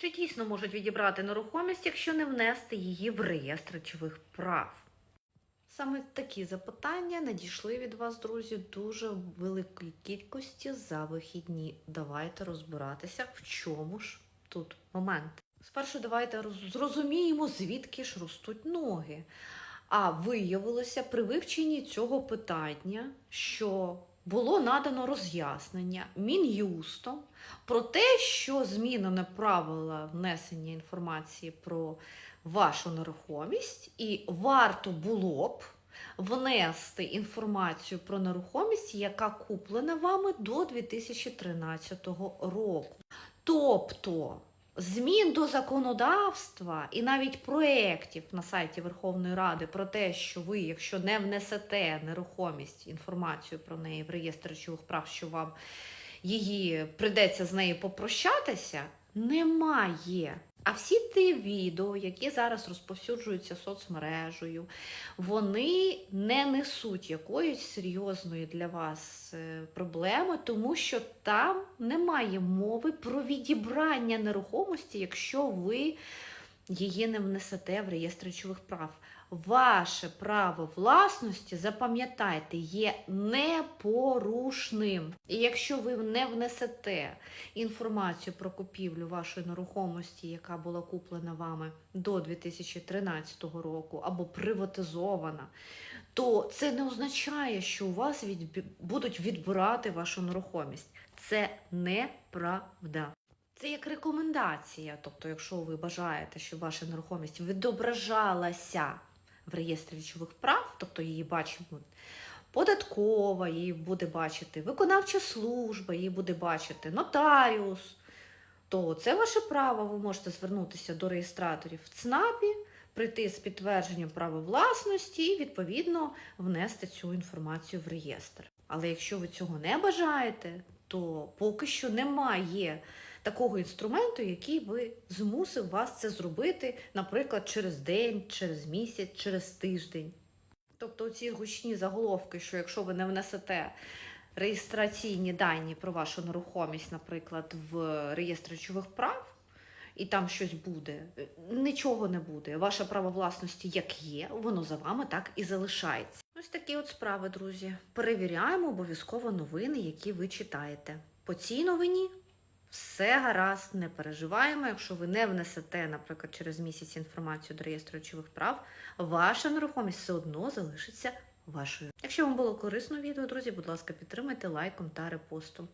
Чи дійсно можуть відібрати нерухомість, якщо не внести її в реєстр речових прав? Саме такі запитання надійшли від вас, друзі, дуже великій кількості за вихідні. Давайте розбиратися, в чому ж тут момент. Спершу давайте зрозуміємо, звідки ж ростуть ноги. А виявилося при вивченні цього питання, що було надано роз'яснення Мін'юстом про те, що змінено правила внесення інформації про вашу нерухомість, і варто було б внести інформацію про нерухомість, яка куплена вами до 2013 року. Тобто змін до законодавства і навіть проєктів на сайті Верховної Ради про те, що ви, якщо не внесете нерухомість, інформацію про неї в реєстр речових прав, що вам її придеться з нею попрощатися, немає. А всі ті відео, які зараз розповсюджуються соцмережею, вони не несуть якоїсь серйозної для вас е, проблеми, тому що там немає мови про відібрання нерухомості, якщо ви її не внесете в реєстр речових прав. Ваше право власності, запам'ятайте, є непорушним. І якщо ви не внесете інформацію про купівлю вашої нерухомості, яка була куплена вами до 2013 року або приватизована, то це не означає, що у вас відбі- будуть відбирати вашу нерухомість. Це неправда. Це як рекомендація. Тобто, якщо ви бажаєте, щоб ваша нерухомість відображалася в реєстрі речових прав, тобто її бачимо податкова, її буде бачити виконавча служба, її буде бачити нотаріус, то це ваше право. Ви можете звернутися до реєстраторів в ЦНАПі, прийти з підтвердженням права власності і відповідно внести цю інформацію в реєстр. Але якщо ви цього не бажаєте, то поки що немає такого інструменту, який би змусив вас це зробити, наприклад, через день, через місяць, через тиждень. Тобто ці гучні заголовки, що якщо ви не внесете реєстраційні дані про вашу нерухомість, наприклад, в реєстр речових прав, і там щось буде, нічого не буде. Ваше право власності як є, воно за вами так і залишається. Ось такі от справи, друзі. Перевіряємо обов'язково новини, які ви читаєте. По цій новині все гаразд, не переживаємо. Якщо ви не внесете, наприклад, через місяць інформацію до реєстру речових прав, ваша нерухомість все одно залишиться вашою. Якщо вам було корисно відео, друзі, будь ласка, підтримайте лайком та репостом.